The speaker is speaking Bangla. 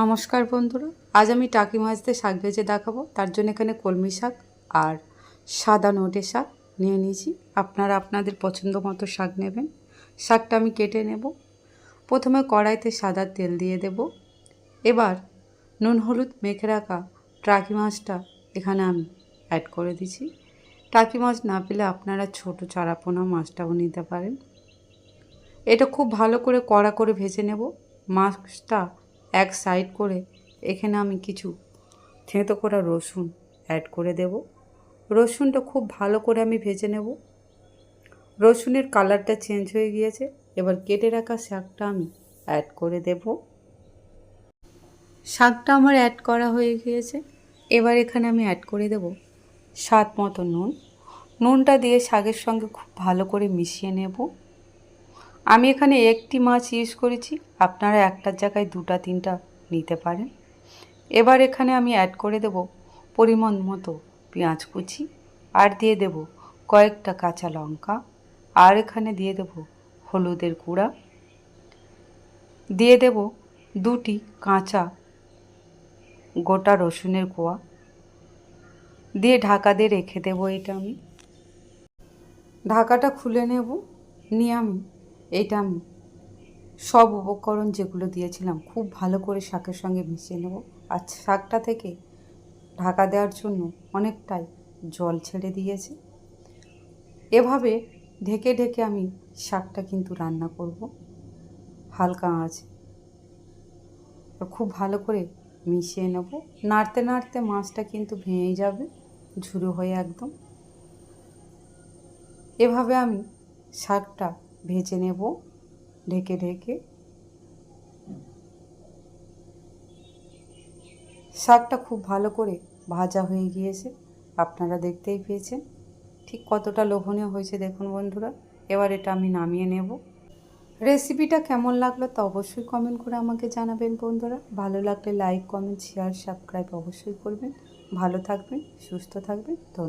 নমস্কার বন্ধুরা, আজ আমি টাকি মাছতে শাক ভেজে দেখাবো। তার জন্য এখানে কলমি শাক আর সাদা নোটে শাক নিয়ে নিয়েছি। আপনারা আপনাদের পছন্দ মতো শাক নেবেন। শাকটা আমি কেটে নেব। প্রথমে কড়াইতে সাদা তেল দিয়ে দেব। এবার নুন হলুদ মেখে রাখা টাকি মাছটা এখানে আমি অ্যাড করে দিচ্ছি টাকি মাছ না পেলে আপনারা ছোট চারাপোনা মাছটাও নিতে পারেন। এটা খুব ভালো করে কড়া করে ভেজে নেব। মাছটা এক সাইড করে এখানে আমি কিছু থেঁতো করা রসুন অ্যাড করে দেব। রসুনটা খুব ভালো করে আমি ভেজে নেব। রসুনের কালারটা চেঞ্জ হয়ে গিয়েছে। এবার কেটে রাখা শাকটা আমি অ্যাড করে দেব। শাকটা আমার অ্যাড করা হয়ে গিয়েছে। এবার এখানে আমি অ্যাড করে দেব স্বাদ মতো নুন। নুনটা দিয়ে শাকের সঙ্গে খুব ভালো করে মিশিয়ে নেব। আমি এখানে একটি মাছ ইউজ করেছি। আপনারা একটার জায়গায় দুটা, তিনটা নিতে পারেন। এবার এখানে আমি অ্যাড করে দেব পরিমাণ মতো পেঁয়াজ কুচি, আর দিয়ে দেব কয়েকটা কাঁচা লঙ্কা, আর এখানে দিয়ে দেব হলুদের গুঁড়া। দিয়ে দেব দুটি কাঁচা গোটা রসুনের কোয়া। দিয়ে ঢাকা দিয়ে রেখে দেবো এটা আমি। ঢাকাটা খুলে নেব, নিয়ে আমি এটা আমি সব উপকরণ যেগুলো দিয়েছিলাম, খুব ভালো করে শাকের সঙ্গে মিশিয়ে নেব। আর শাকটা থেকে ঢাকা দেওয়ার জন্য অনেকটাই জল ছেড়ে দিয়েছে। এভাবে ঢেকে ঢেকে আমি শাকটা কিন্তু রান্না করব। হালকা আঁচ খুব ভালো করে মিশিয়ে নেব। নাড়তে নাড়তে মাছটা কিন্তু ভেঙে যাবে ঝুরো হয়ে একদম। এভাবে আমি শাকটা ভেজে নেব, ঢেকে ঢেকে। শাকটা খুব ভালো করে ভাজা হয়ে গিয়েছে, আপনারা দেখতেই পেয়েছেন। ঠিক কতটা লোভনীয় হয়েছে দেখুন বন্ধুরা, এবার এটা আমি নামিয়ে নেব। রেসিপিটা কেমন লাগল তা অবশ্যই কমেন্ট করে আমাকে জানাবেন বন্ধুরা। ভালো লাগলে লাইক, কমেন্ট শেয়ার সাবস্ক্রাইব অবশ্যই করবেন। ভালো থাকবেন, সুস্থ থাকবেন, ধন্যবাদ।